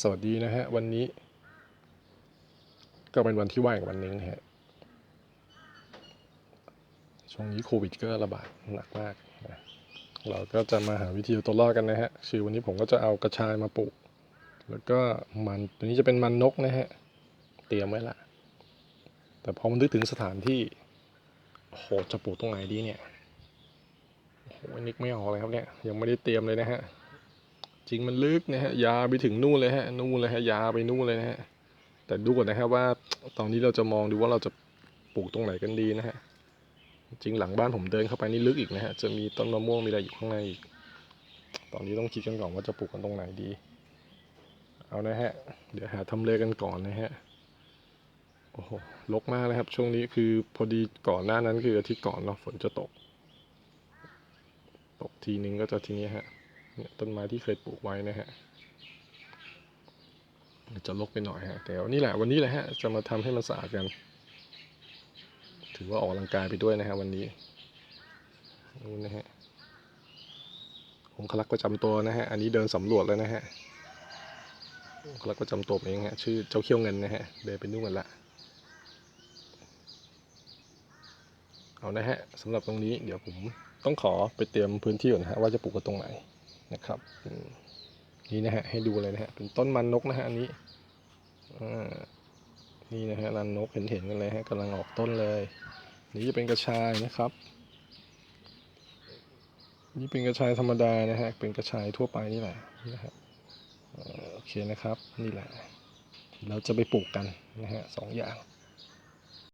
สวัสดีนะฮะ วันนี้ ก็เป็นวันที่ว่างวันหนึงฮะ ช่วงนี้โควิดก็ระบาดหนักมากนะเราก็จะมาหาวิธีตัวรอดกันนะฮะคือวันนี้ผมก็จะเอากระชายมาปลูก แล้วก็มันตัวนี้จะเป็นมันนกนะฮะ เตรียมไว้ละ แต่พอมันนึกถึงสถานที่โหจะปลูกตรงไหนดีเนี่ยโอ้โหนึกไม่ออกเลยครับเนี่ย ยังไม่ได้เตรียมเลยนะฮะ จริงมันลึกนะฮะยาวไปถึงนู่นเลยฮะนู่นเลยฮะยาวไปนู่นเลยนะฮะแต่ดูก่อนนะครับว่าตอนนี้เราจะมองดูว่าเราจะปลูกตรงไหนกันดีนะฮะจริงหลังบ้านผมเดินเข้าไปนี่ลึกอีกนะฮะจะมีต้นมะม่วงมีอะไรอยู่ข้างในอีก ตอนนี้ต้องคิดกันก่อนว่าจะปลูกกันตรงไหนดี เอานะฮะ เดี๋ยวหาทำเลกันก่อนนะฮะโอ้โหรกมากเลยครับ ช่วงนี้คือพอดีก่อนหน้านั้นคืออาทิตย์ก่อนเนาะฝนจะตก ตกทีนึงก็จะทีนี้ฮะ เนี่ยต้นไม้ที่เคยปลูกไว้นะฮะจะลกไปหน่อยฮะแต่วันนี้แหละวันนี้แหละฮะจะมาทำให้มันสะอาดกัน ถือว่าออกกำลังกายไปด้วยนะฮะวันนี้นี่นะฮะองคลักษ์ประจำตัวนะฮะ อันนี้เดินสำรวจแล้วนะฮะองคลักษ์ประจำตัวเองฮะ ชื่อเจ้าเขี้ยวเงินนะฮะ เดินไปนู่นกันละ เอานะฮะสำหรับตรงนี้เดี๋ยวผมต้องขอไปเตรียมพื้นที่ก่อนฮะว่าจะปลูกกันตรงไหน นะครับนี่นะฮะให้ดูเลยนะฮะเป็นต้นมันนกนะฮะอันนี้นี่นะฮะรันนกเห็นเห็นกันเลยฮะกำลังออกต้นเลยนี่จะเป็นกระชายนะครับ นี่เป็นกระชายธรรมดานะฮะเป็นกระชายทั่วไปนี่แหละนะฮะโอเคนะครับนี่แหละ เราจะไปปลูกกันนะฮะสองอย่าง